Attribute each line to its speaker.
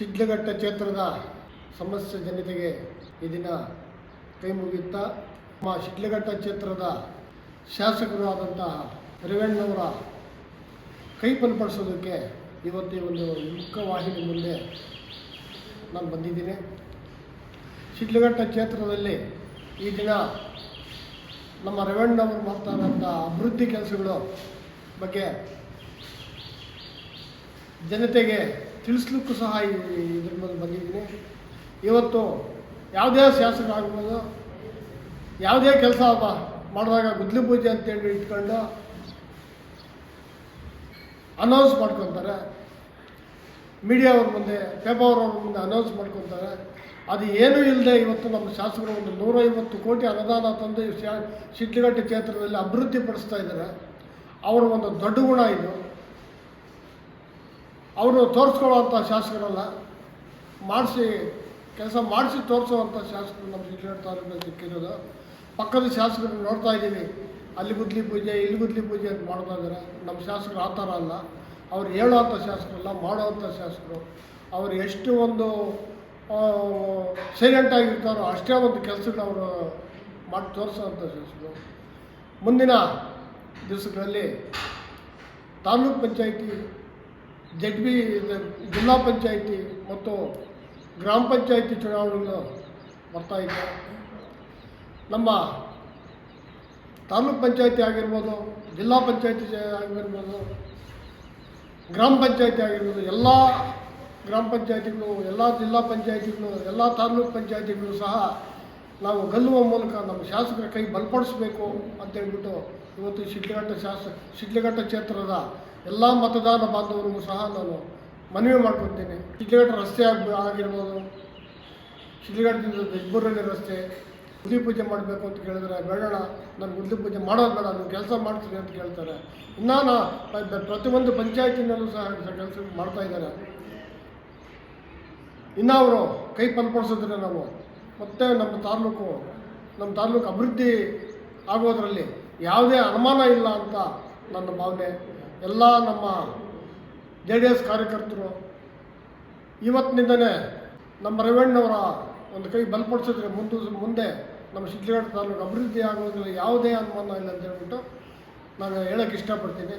Speaker 1: ಶಿಡ್ಲಘಟ್ಟ ಕ್ಷೇತ್ರದ ಸಮಸ್ಯೆ ಜನತೆಗೆ ಈ ದಿನ ಕೈ ಮುಗಿಯುತ್ತಾ. ನಮ್ಮ ಶಿಡ್ಲಘಟ್ಟ ಕ್ಷೇತ್ರದ ಶಾಸಕರು ಆದಂತಹ ರೇವಣ್ಣವರ ಕೈ ಬಲಪಡಿಸೋದಕ್ಕೆ ಇವತ್ತು ಒಂದು ಮುಖ್ಯವಾಹಿನಿ ಮುಂದೆ ನಾನು ಬಂದಿದ್ದೀನಿ. ಶಿಡ್ಲಘಟ್ಟ ಕ್ಷೇತ್ರದಲ್ಲಿ ಈ ದಿನ ನಮ್ಮ ರೇವಣ್ಣವರು ಮಾಡ್ತಾ ಇರೋಂಥ ಅಭಿವೃದ್ಧಿ ಕೆಲಸಗಳು ಬಗ್ಗೆ ಜನತೆಗೆ ತಿಳಿಸ್ಲಿಕ್ಕೂ ಸಹ ಈ- ಇದ್ರ ಮೇಲೆ ಬಂದಿದ್ದೀನಿ ಇವತ್ತು ಯಾವುದೇ ಶಾಸಕರಾಗ್ಬೋದು ಯಾವುದೇ ಕೆಲಸ ಮಾಡಿದಾಗ ಗುದ್ಲಿ ಪೂಜೆ ಅಂತೇಳಿ ಇಟ್ಕೊಂಡು ಅನೌನ್ಸ್ ಮಾಡ್ಕೊತಾರೆ. ಮೀಡಿಯಾವ್ರ ಮುಂದೆ ಪೇಪರ್ ಅವ್ರ ಮುಂದೆ ಅನೌನ್ಸ್ ಮಾಡ್ಕೊತಾರೆ. ಅದು ಏನೂ ಇಲ್ಲದೆ ಇವತ್ತು ನಮ್ಮ ಶಾಸಕರು ಒಂದು ನೂರೈವತ್ತು ಕೋಟಿ ಅನುದಾನ ತಂದು ಶಿಡ್ಲಘಟ್ಟ ಕ್ಷೇತ್ರದಲ್ಲಿ ಅಭಿವೃದ್ಧಿ ಪಡಿಸ್ತಾ ಇದ್ದಾರೆ. ಅವರ ಒಂದು ದೊಡ್ಡ ಗುಣ ಇದು. ಅವರು ತೋರಿಸ್ಕೊಳ್ಳೋವಂಥ ಶಾಸಕರಲ್ಲ. ಮಾಡಿಸಿ, ಕೆಲಸ ಮಾಡಿಸಿ ತೋರಿಸುವಂಥ ಶಾಸಕರು ನಮ್ಮ ಶಿಕ್ಷಣ ತಾಲೂಕಿನಲ್ಲಿ ಸಿಕ್ಕಿರೋದು. ಪಕ್ಕದ ಶಾಸಕರು ನೋಡ್ತಾ ಇದ್ದೀವಿ ಅಲ್ಲಿ ಗುದ್ಲಿ ಪೂಜೆ, ಇಲ್ಲಿ ಗುದ್ಲಿ ಪೂಜೆ ಅಂತ ಮಾಡ್ತಾ ಇದ್ದಾರೆ. ನಮ್ಮ ಶಾಸಕರು ಆ ಥರ ಅಲ್ಲ. ಅವ್ರು ಹೇಳೋವಂಥ ಶಾಸಕರಲ್ಲ, ಮಾಡೋವಂಥ ಶಾಸಕರು. ಅವರು ಎಷ್ಟು ಒಂದು ಸೈಲೆಂಟ್ ಆಗಿರ್ತಾರೋ ಅಷ್ಟೇ ಒಂದು ಕೆಲಸಗಳು ಅವರು ಮಾಡಿ ತೋರಿಸೋವಂಥ ಶಾಸಕರು. ಮುಂದಿನ ದಿವಸಗಳಲ್ಲಿ ತಾಲೂಕು ಪಂಚಾಯಿತಿ ಜಡ್ ಬಿ ಜಿಲ್ಲಾ ಪಂಚಾಯಿತಿ ಮತ್ತು ಗ್ರಾಮ ಪಂಚಾಯಿತಿ ಚುನಾವಣೆಗಳು ಇದೆ. ನಮ್ಮ ತಾಲೂಕ್ ಪಂಚಾಯಿತಿ ಆಗಿರ್ಬೋದು, ಜಿಲ್ಲಾ ಪಂಚಾಯಿತಿ ಆಗಿರ್ಬೋದು, ಗ್ರಾಮ ಪಂಚಾಯಿತಿ ಆಗಿರ್ಬೋದು, ಎಲ್ಲ ಗ್ರಾಮ ಪಂಚಾಯಿತಿಗಳು, ಎಲ್ಲ ಜಿಲ್ಲಾ ಪಂಚಾಯಿತಿಗಳು, ಎಲ್ಲ ತಾಲೂಕ್ ಪಂಚಾಯಿತಿಗಳು ಸಹ ನಾವು ಗೆಲ್ಲುವ ಮೂಲಕ ನಮ್ಮ ಶಾಸಕರ ಕೈ ಬಲಪಡಿಸಬೇಕು ಅಂತೇಳ್ಬಿಟ್ಟು ಇವತ್ತು ಶಿಡ್ಲಘಟ್ಟ ಶಾಸ, ಶಿಡ್ಲಘಟ್ಟ ಕ್ಷೇತ್ರದ ಎಲ್ಲ ಮತದಾನ ಬಾಂಧವರಿಗೂ ಸಹ ನಾನು ಮನವಿ ಮಾಡ್ಕೊತೀನಿ. ಶಿಡ್ಲಘಟ್ಟ ರಸ್ತೆ ಆಗ ಆಗಿರ್ಬೋದು. ಶಿಡ್ಲಘಟ್ಟದಿಂದ ಬೆಜ್ಬೂರಲ್ಲಿ ರಸ್ತೆ ಗುದ್ಲಿ ಪೂಜೆ ಮಾಡಬೇಕು ಅಂತ ಕೇಳಿದ್ರೆ ಬೇಡೋಣ ನಾನು ಗುದ್ಲಿ ಪೂಜೆ ಮಾಡೋದು ಬೇಡ ನಾನು ಕೆಲಸ ಮಾಡ್ತೀನಿ ಅಂತ ಕೇಳ್ತಾರೆ. ಇನ್ನೂ ನಾ ಪ್ರ- ಪ್ರತಿಯೊಂದು ಪಂಚಾಯತಿನಲ್ಲೂ ಸಹ ಕೆಲಸ ಮಾಡ್ತಾ ಇದ್ದಾರೆ. ಇನ್ನು ಅವರು ಕೈ ಪಲ್ಪಡಿಸಿದ್ರೆ ನಾವು, ಮತ್ತೆ ನಮ್ಮ ತಾಲೂಕು ನಮ್ಮ ತಾಲೂಕು ಅಭಿವೃದ್ಧಿ ಆಗೋದರಲ್ಲಿ ಯಾವುದೇ ಅನುಮಾನ ಇಲ್ಲ ಅಂತ ನನ್ನ ಭಾವನೆ. ಎಲ್ಲ ನಮ್ಮ ಜೆ ಡಿ ಎಸ್ ಕಾರ್ಯಕರ್ತರು ಇವತ್ತಿನಿಂದನೇ ನಮ್ಮ ರೇವಣ್ಣವರ ಒಂದು ಕೈ ಬಲಪಡಿಸಿದ್ರೆ ಮುಂದೆ ಮುಂದೆ ನಮ್ಮ ಶಿಡ್ಲಘಟ್ಟ ತಾಲೂಕು ಅಭಿವೃದ್ಧಿ ಆಗೋದಿಲ್ಲ ಯಾವುದೇ ಅನುಮಾನ ಇಲ್ಲ ಅಂತ ಹೇಳ್ಬಿಟ್ಟು ನಾನು ಹೇಳೋಕ್ಕೆ ಇಷ್ಟಪಡ್ತೀನಿ.